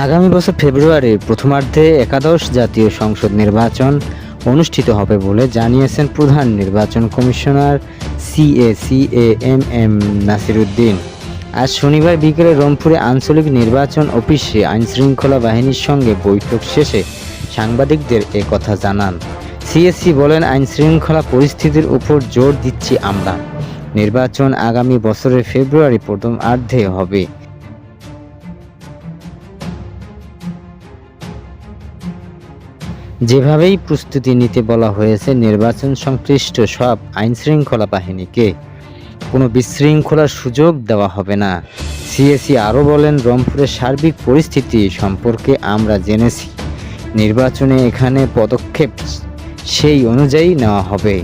আগামী বছর ফেব্রুয়ারির প্রথমার্ধে একাদশ জাতীয় সংসদ নির্বাচন অনুষ্ঠিত হবে বলে জানিয়েছেন প্রধান নির্বাচন কমিশনার সিএসিএ এম এম নাসিরুদ্দিন। আজ শনিবার বিকেলে রংপুরে আঞ্চলিক নির্বাচন অফিসে আইনশৃঙ্খলা বাহিনীর সঙ্গে বৈঠক শেষে সাংবাদিকদের এ কথা জানান। সিএসসি বলেন, আইনশৃঙ্খলা পরিস্থিতির উপর জোর দিচ্ছি আমরা। নির্বাচন আগামী বছরের ফেব্রুয়ারি প্রথম আর্ধে হবে। যেভাবেই প্রস্তুতি নিতে বলা হয়েছে, নির্বাচন সংশ্লিষ্ট সব আইনশৃঙ্খলা বাহিনীকে কোনো বিশৃঙ্খলার সুযোগ দেওয়া হবে না। সিএসি আরও বলেন, রংপুরের সার্বিক পরিস্থিতি সম্পর্কে আমরা জেনেছি। নির্বাচনে এখানে পদক্ষেপ সেই অনুযায়ী নেওয়া হবে।